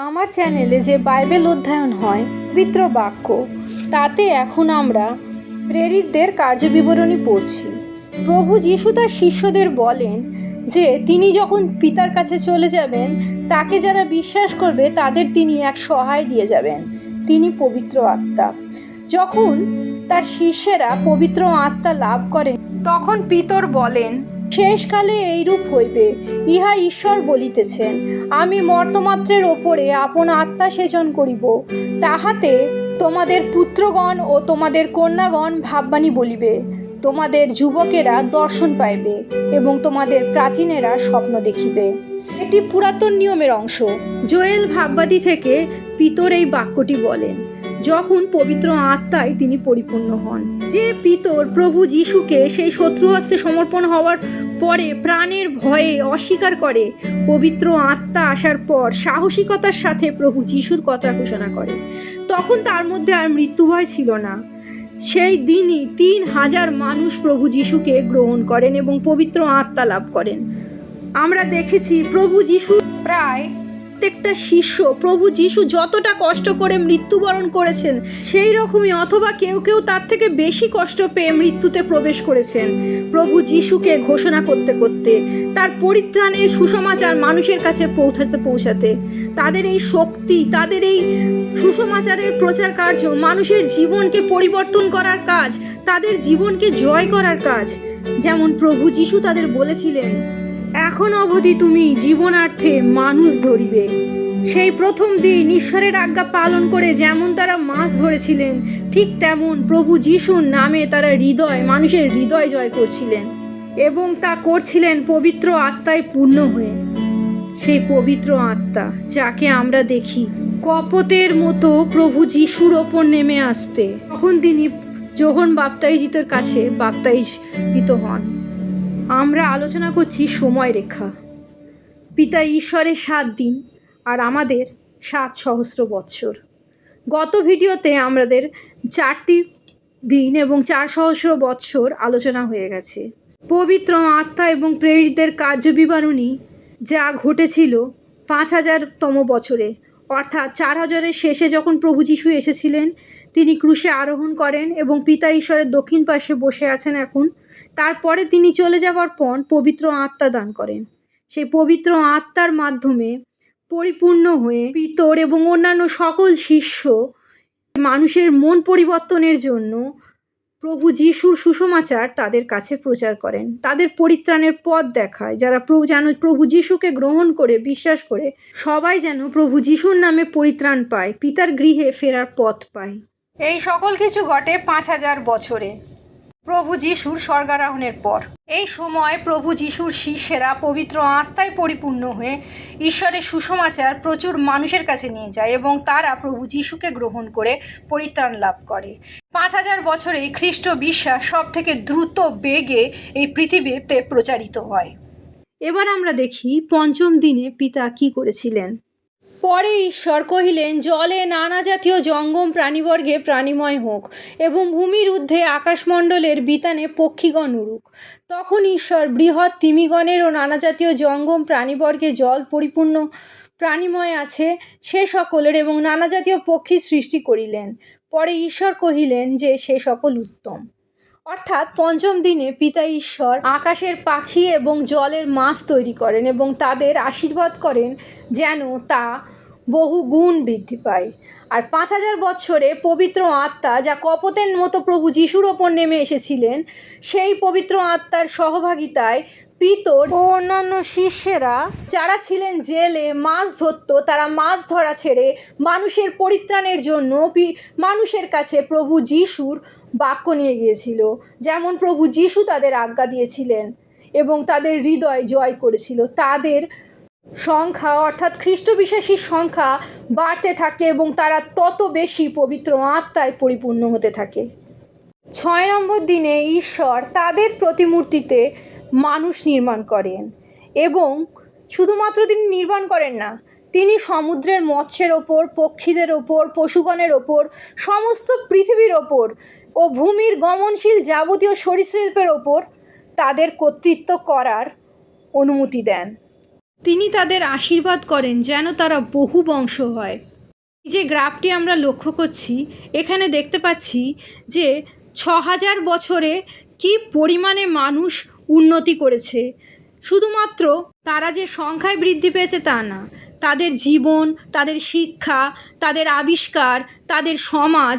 আমার চ্যানেলে যে বাইবেল অধ্যয়ন হয়, পবিত্র বাক্য, তাতে এখন আমরা প্রেরিতদের কার্যবিবরণী পড়ছি। প্রভু যিশু তার শিষ্যদের বলেন যে, তিনি যখন পিতার কাছে চলে যাবেন, তাকে যারা বিশ্বাস করবে, তাদের তিনি এক সহায় দিয়ে যাবেন। তিনি পবিত্র আত্মা। যখন তার শিষ্যেরা পবিত্র আত্মা লাভ করেন, তখন পিতর বলেন শেষকালে এইরূপ হইবে, ইহা ঈশ্বর বলিতেছেন, আমি মর্তমাত্রের ওপরে আপন আত্মা সেচন করিব, তাহাতে তোমাদের পুত্রগণ ও তোমাদের কন্যাগণ ভাববাণী বলিবে, তোমাদের যুবকেরা দর্শন পাইবে এবং তোমাদের প্রাচীনেরা স্বপ্ন দেখিবে। এটি পুরাতন নিয়মের অংশ। জোয়েল ভাববাদী থেকে পিতর এই বাক্যটি বলেন। যখন পবিত্র আত্মায় তিনি পরিপূর্ণ হন। যে পিতর প্রভু যিশুকে সেই শত্রু হস্তে সমর্পণ হওয়ার পরে প্রাণের ভয়ে অস্বীকার করে, পবিত্র আত্মা আসার পর সাহসিকতার সাথে প্রভু যিশুর কথা ঘোষণা করে। তখন তার মধ্যে আর মৃত্যু ভয় ছিল না। সেই দিনই তিন হাজার মানুষ প্রভু যিশুকে গ্রহণ করেন এবং পবিত্র আত্মা লাভ করেন। আমরা দেখেছি প্রভু যিশু প্রায় প্রত্যেকটা শিষ্য প্রভু যিশু যতটা কষ্ট করে মৃত্যুবরণ করেছেন, সেই রকমই অথবা কেউ কেউ তার থেকে বেশি কষ্ট পেয়ে মৃত্যুতে প্রবেশ করেছেন। প্রভু যিশুকে ঘোষণা করতে করতে, তার পরিত্রাণের সুসমাচার মানুষের কাছে পৌঁছাতে পৌঁছাতে, তাদের এই শক্তি, তাদের এই সুসমাচারের প্রচার কার্য, মানুষের জীবনকে পরিবর্তন করার কাজ, তাদের জীবনকে জয় করার কাজ, যেমন প্রভু যিশু তাদের বলেছিলেন এখন অবধি তুমি জীবনার্থে মানুষ ধরিবে। সেই প্রথম দিন ঈশ্বরের আজ্ঞা পালন করে যেমন তারা মাছ ধরেছিলেন, ঠিক তেমন প্রভু যিশুর নামে তারা হৃদয়, মানুষের হৃদয় জয় করছিলেন এবং তা করছিলেন পবিত্র আত্মায় পূর্ণ হয়ে। সেই পবিত্র আত্মা যাকে আমরা দেখি, কপতের মতো প্রভু যিশুর ওপর নেমে আসতে। তখন তিনি যোহন বাপ্তাইজিতের কাছে বাপ্তাইজিত হন। আমরা আলোচনা করছি সময় রেখা। পিতা ঈশ্বরের সাত দিন আর আমাদের সাত সহস্র বৎসর। গত ভিডিওতে আমাদের চারটি দিন এবং চার সহস্র বৎসর আলোচনা হয়ে গেছে। পবিত্র আত্মা এবং প্রেরিতদের কার্যবিবরণী যা ঘটেছিল পাঁচ হাজারতম বছরে। অর্থাৎ চার হাজারের শেষে যখন প্রভু যিশু এসেছিলেন, তিনি ক্রুশে আরোহণ করেন এবং পিতা ঈশ্বরের দক্ষিণ পাশে বসে আছেন এখন। তারপরে তিনি চলে যাওয়ার পর পবিত্র আত্মা দান করেন। সেই পবিত্র আত্মার মাধ্যমে পরিপূর্ণ হয়ে পিতর এবং অন্যান্য সকল শিষ্য মানুষের মন পরিবর্তনের জন্য প্রভু যিশুর সুষমাচার তাদের কাছে প্রচার করেন। তাদের পরিত্রাণের পথ দেখায়। যারা প্রভু যেন, প্রভু যিশুকে গ্রহণ করে, বিশ্বাস করে, সবাই যেন প্রভু যিশুর নামে পরিত্রাণ পায়, পিতার গৃহে ফেরার পথ পায়। এই সকল কিছু ঘটে পাঁচ হাজার বছরে। প্রভু যিশুর স্বর্গারোহণের পর। এই সময় প্রভু যিশুর শিষ্যেরা পবিত্র আত্মায় পরিপূর্ণ হয়ে ঈশ্বরের সুসমাচার প্রচুর মানুষের কাছে নিয়ে যায় এবং তারা প্রভু যিশুকে গ্রহণ করে পরিত্রাণ লাভ করে। পাঁচ হাজার বছরে খ্রিস্ট বিশ্বাস সব থেকে দ্রুত বেগে এই পৃথিবীতে প্রচারিত হয়। এবার আমরা দেখি পঞ্চম দিনে পিতা কি করেছিলেন। পরে ঈশ্বর কহিলেন, জলে নানা জাতীয় জঙ্গম প্রাণীবর্গে প্রাণীময় হোক এবং ভূমির ঊর্ধ্বে আকাশমণ্ডলের বিতানে পক্ষীগণ উড়ুক। তখন ঈশ্বর বৃহৎ তিমিগণের ও নানা জাতীয় জঙ্গম প্রাণীবর্গে জল পরিপূর্ণ প্রাণীময় আছে, সে সকলের এবং নানা জাতীয় পক্ষী সৃষ্টি করিলেন। পরে ঈশ্বর কহিলেন যে, সে সকল উত্তম। অর্থাৎ পঞ্চম দিনে পিতা ঈশ্বর আকাশের পাখি এবং জলের মাছ তৈরি করেন এবং তাদের আশীর্বাদ করেন যেন তা বহু গুণ বৃদ্ধি পায়। আর পাঁচ হাজার বছরে পবিত্র আত্মা যা কপতের মতো প্রভু যিশুর ওপর নেমে এসেছিলেন, সেই পবিত্র আত্মার সহভাগিতায় পিতর ও অন্যান্য শিষ্যেরা যারা ছিলেন জেলে, মাছ ধরতো, তারা মাছ ধরা ছেড়ে মানুষের পরিত্রাণের জন্য মানুষের কাছে প্রভু যিশুর বাক্য নিয়ে গিয়েছিল, যেমন প্রভু যিশু তাদের আজ্ঞা দিয়েছিলেন এবং তাদের হৃদয় জয় করেছিল। তাদের সংখ্যা অর্থাৎ খ্রিস্ট বিশ্বাসীর সংখ্যা বাড়তে থাকে এবং তারা তত বেশি পবিত্র আত্মায় পরিপূর্ণ হতে থাকে। ছয় নম্বর দিনে ঈশ্বর তাদের প্রতিমূর্তিতে মানুষ নির্মাণ করেন এবং শুধুমাত্র তিনি নির্মাণ করেন না, তিনি সমুদ্রের মৎস্যের ওপর, পক্ষীদের ওপর, পশুগণের ওপর, সমস্ত পৃথিবীর ওপর ও ভূমির গমনশীল যাবতীয় সরীসৃপের ওপর তাদের কর্তৃত্ব করার অনুমতি দেন। তিনি তাদের আশীর্বাদ করেন যেন তারা বহু বংশ হয়। যে গ্রাফটি আমরা লক্ষ্য করছি, এখানে দেখতে পাচ্ছি যে ছ হাজার বছরে কি পরিমাণে মানুষ উন্নতি করেছে। শুধুমাত্র তারা যে সংখ্যায় বৃদ্ধি পেয়েছে তা না, তাদের জীবন, তাদের শিক্ষা, তাদের আবিষ্কার, তাদের সমাজ,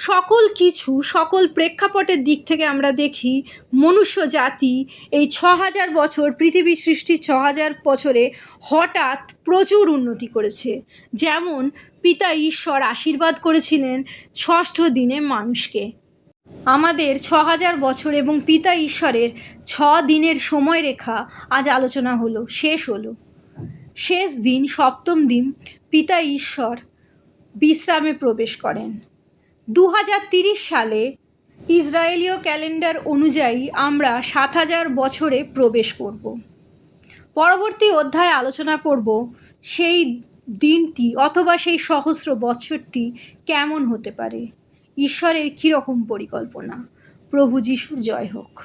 সকল কিছু, সকল প্রেক্ষাপটের দিক থেকে আমরা দেখি মনুষ্য জাতি এই ছ হাজার বছর, পৃথিবী সৃষ্টি ছ হাজার বছরে হঠাৎ প্রচুর উন্নতি করেছে। যেমন পিতা ঈশ্বর আশীর্বাদ করেছিলেন ষষ্ঠ দিনে মানুষকে। আমাদের ছ হাজার বছর এবং পিতা ঈশ্বরের ছ দিনের সময়রেখা আজ আলোচনা হলো, শেষ হলো। শেষ দিন, সপ্তম দিন পিতা ঈশ্বর বিশ্রামে প্রবেশ করেন। দু সালে ইসরায়েলীয় ক্যালেন্ডার অনুযায়ী আমরা সাত হাজার বছরে প্রবেশ করব। পরবর্তী অধ্যায়ে আলোচনা করব সেই দিনটি অথবা সেই সহস্র বছরটি কেমন হতে পারে। ঈশ্বরের কীরকম পরিকল্পনা? প্রভু যিশুর জয় হোক।